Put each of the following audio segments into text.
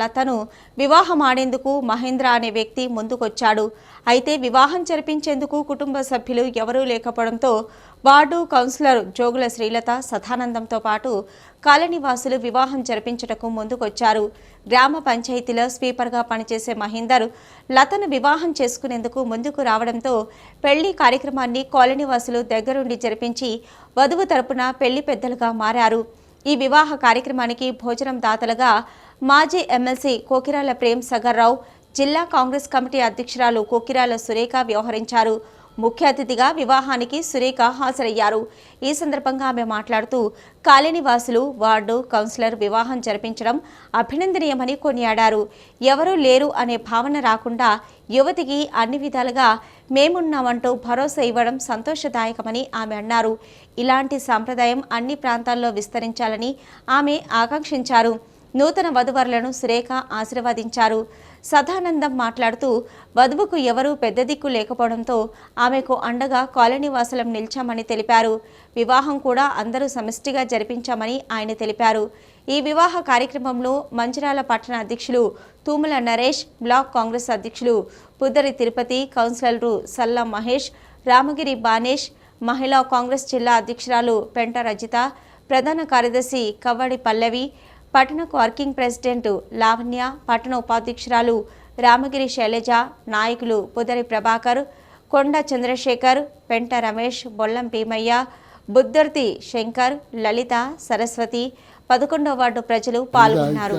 లతను వివాహం ఆడేందుకు మహేంద్ర అనే వ్యక్తి ముందుకొచ్చాడు. అయితే వివాహం జరిపించేందుకు కుటుంబ సభ్యులు ఎవరూ లేకపోవడంతో వార్డు కౌన్సిలర్ జోగుల శ్రీలత సదానందంతో పాటు కాలనీవాసులు వివాహం జరిపించటకు ముందుకొచ్చారు. గ్రామ పంచాయతీలో స్వీపర్గా పనిచేసే మహేందర్ లతను వివాహం చేసుకునేందుకు ముందుకు రావడంతో పెళ్ళి కార్యక్రమాన్ని కాలనీవాసులు దగ్గరుండి జరిపించి వధువు తరపున పెళ్ళి పెద్దలుగా మారారు. ఈ వివాహ కార్యక్రమానికి భోజనం దాతలుగా మాజీ ఎమ్మెల్సీ కోకిరాల ప్రేమ్ సగర్రావు జిల్లా కాంగ్రెస్ కమిటీ అధ్యక్షురాలు కోకిరాల సురేఖ వ్యవహరించారు. ముఖ్య అతిథిగా వివాహానికి సురేఖ హాజరయ్యారు. ఈ సందర్భంగా ఆమె మాట్లాడుతూ కాలనీవాసులు వార్డు కౌన్సిలర్ వివాహం జరిపించడం అభినందనీయమని కొనియాడారు. ఎవరూ లేరు అనే భావన రాకుండా యువతికి అన్ని విధాలుగా మేమున్నామంటూ భరోసా ఇవ్వడం సంతోషదాయకమని ఆమె అన్నారు. ఇలాంటి సాంప్రదాయం అన్ని ప్రాంతాల్లో విస్తరించాలని ఆమె ఆకాంక్షించారు. నూతన వధువరులను సురేఖ ఆశీర్వదించారు. సదానందం మాట్లాడుతూ వధువుకు ఎవరూ పెద్ద దిక్కు లేకపోవడంతో ఆమెకు అండగా కాలనీ వాసులం నిలిచామని తెలిపారు. వివాహం కూడా అందరూ సమిష్టిగా జరిపించామని ఆయన తెలిపారు. ఈ వివాహ కార్యక్రమంలో మంచిరాల పట్టణ అధ్యక్షులు తూముల నరేష్ బ్లాక్ కాంగ్రెస్ అధ్యక్షులు పుద్దరి తిరుపతి కౌన్సిలర్లు సల్లా మహేష్ రామగిరి బానేష్ మహిళా కాంగ్రెస్ జిల్లా అధ్యక్షురాలు పెంట రజిత ప్రధాన కార్యదర్శి కవ్వడి పల్లవి పట్టణ వర్కింగ్ ప్రెసిడెంట్ లావణ్య పట్టణ ఉపాధ్యక్షురాలు రామగిరి శైలజ నాయకులు పుదరి ప్రభాకర్ కొండ చంద్రశేఖర్ పెంట రమేష్ బొల్లం భీమయ్య బుద్ధర్తి శంకర్ లలిత సరస్వతి పదకొండవ వార్డు ప్రజలు పాల్గొన్నారు.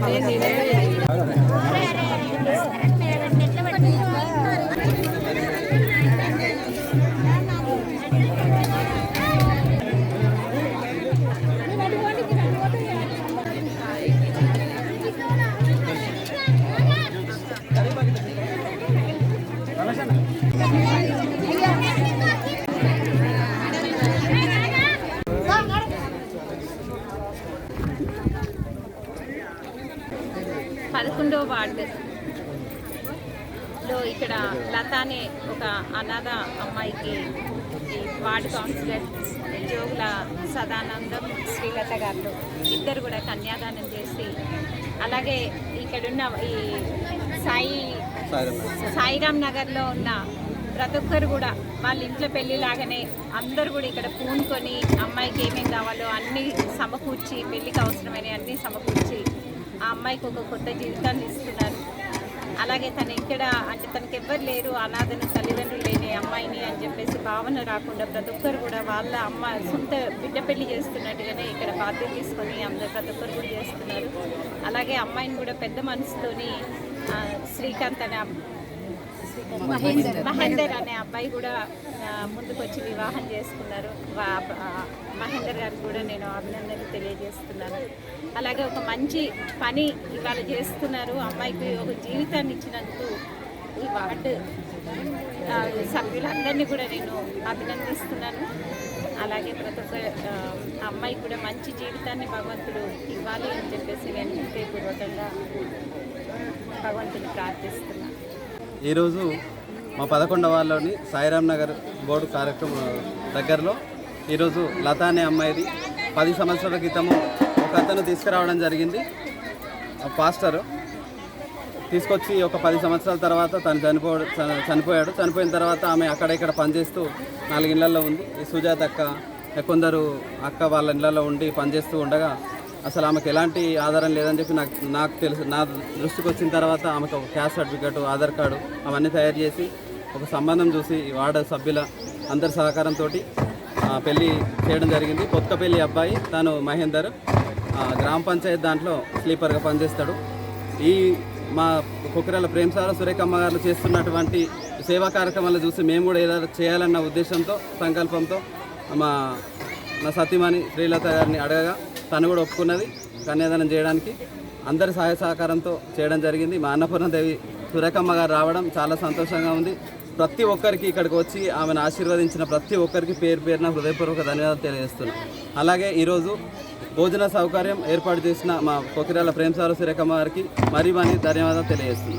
Gracias. పదకొండవ వార్డు. లో ఇక్కడ లత అనే ఒక అనాథ అమ్మాయికి వార్డు కౌన్సిలర్ జోగుల సదానందం శ్రీలత గారు ఇద్దరు కూడా కన్యాదానం చేసి అలాగే ఇక్కడున్న ఈ సాయి సాయిరామ్ నగర్లో ఉన్న ప్రతి ఒక్కరు కూడా వాళ్ళ ఇంట్లో పెళ్ళిలాగానే అందరూ కూడా ఇక్కడ పూనుకొని అమ్మాయికి ఏమేమి కావాలో అన్నీ సమకూర్చి పెళ్ళికి అవసరమైన అన్నీ సమకూర్చి అమ్మాయికి ఒక కొత్త జీవితాన్ని ఇస్తున్నారు. అలాగే తను ఇక్కడ అంటే తనకి ఎవ్వరు లేరు అనాథను తల్లిదండ్రులు లేని అమ్మాయిని అని చెప్పేసి భావన రాకుండా ప్రతి ఒక్కరు కూడా వాళ్ళ అమ్మ సొంత బిడ్డ పెళ్ళి చేస్తున్నట్టుగానే ఇక్కడ బాధ్యత తీసుకొని అందరు ప్రతి ఒక్కరు కూడా చేస్తున్నారు. అలాగే అమ్మాయిని కూడా పెద్ద మనసుతోని శ్రీకాంత్ అనే మహేందర్. మహేందర్ అనే అబ్బాయి కూడా ముందుకు వచ్చి వివాహం చేసుకున్నారు. వా- మహేందర్ గారికి కూడా నేను అభినందనలు తెలియజేస్తున్నాను. అలాగే ఒక మంచి పని ఇవాళ చేస్తున్నారు. అమ్మాయికి ఒక జీవితాన్ని ఇచ్చినందుకు ఈ వార్డు సభ్యులందరినీ కూడా నేను అభినందిస్తున్నాను. అలాగే ప్రతి ఒక్క అమ్మాయి అమ్మాయికి కూడా మంచి జీవితాన్ని భగవంతుడు ఇవ్వాలి అని చెప్పేసి నేను హృదయపూర్వకంగా భగవంతుని ప్రార్థిస్తున్నాను. ఈరోజు మా పదకొండవాళ్ళలోని సాయిరామ్ నగర్ బోర్డు కార్యక్రమం దగ్గరలో ఈరోజు లత అనే అమ్మాయిది పది సంవత్సరాల క్రితము ఒక అతను తీసుకురావడం జరిగింది. పాస్టరు తీసుకొచ్చి ఒక పది సంవత్సరాల తర్వాత తను చనిపో చ- చనిపోయాడు. చనిపోయిన తర్వాత ఆమె అక్కడ ఇక్కడ పనిచేస్తూ నాలుగు ఇళ్ళలో ఉంది. సుజాత అక్క కొందరు అక్క వాళ్ళ ఇళ్ళలో ఉండి పనిచేస్తూ ఉండగా అసలు ఆమెకు ఎలాంటి ఆధారం లేదని చెప్పి నాకు నాకు తెలుసు. నా దృష్టికి వచ్చిన తర్వాత ఆమెకు ఒక క్యాస్ట్ సర్టిఫికేట్ ఆధార్ కార్డు అవన్నీ తయారు చేసి ఒక సంబంధం చూసి ఈ వార్డు సభ్యుల అందరి సహకారంతో పెళ్ళి చేయడం జరిగింది. కొత్తపల్లి అబ్బాయి తను మహేందర్. గ్రామ పంచాయత్ దాంట్లో స్లీపర్గా పనిచేస్తాడు. ఈ మా కుక్కరాల ప్రేమసార సురేఖమ్మ గారు చేస్తున్నటువంటి సేవా కార్యక్రమాలు చూసి మేము కూడా ఏదో చేయాలన్న ఉద్దేశంతో సంకల్పంతో మా నా సతీమణి శ్రీలత గారిని అడగగా తను కూడా ఒప్పుకున్నది కన్యాదానం చేయడానికి. అందరి సహాయ సహకారంతో చేయడం జరిగింది. మా అన్నపూర్ణదేవి సురేఖమ్మ గారు రావడం చాలా సంతోషంగా ఉంది. ప్రతి ఒక్కరికి ఇక్కడికి వచ్చి ఆమెను ఆశీర్వదించిన ప్రతి ఒక్కరికి పేరు పేరున హృదయపూర్వక ధన్యవాదాలు తెలియజేస్తున్నాను అలాగే ఈరోజు భోజన సౌకర్యం ఏర్పాటు చేసిన మా కొకిరాల ప్రేమసార సురేఖమ్మ గారికి మరీ మరీ ధన్యవాదాలు తెలియజేస్తున్నాను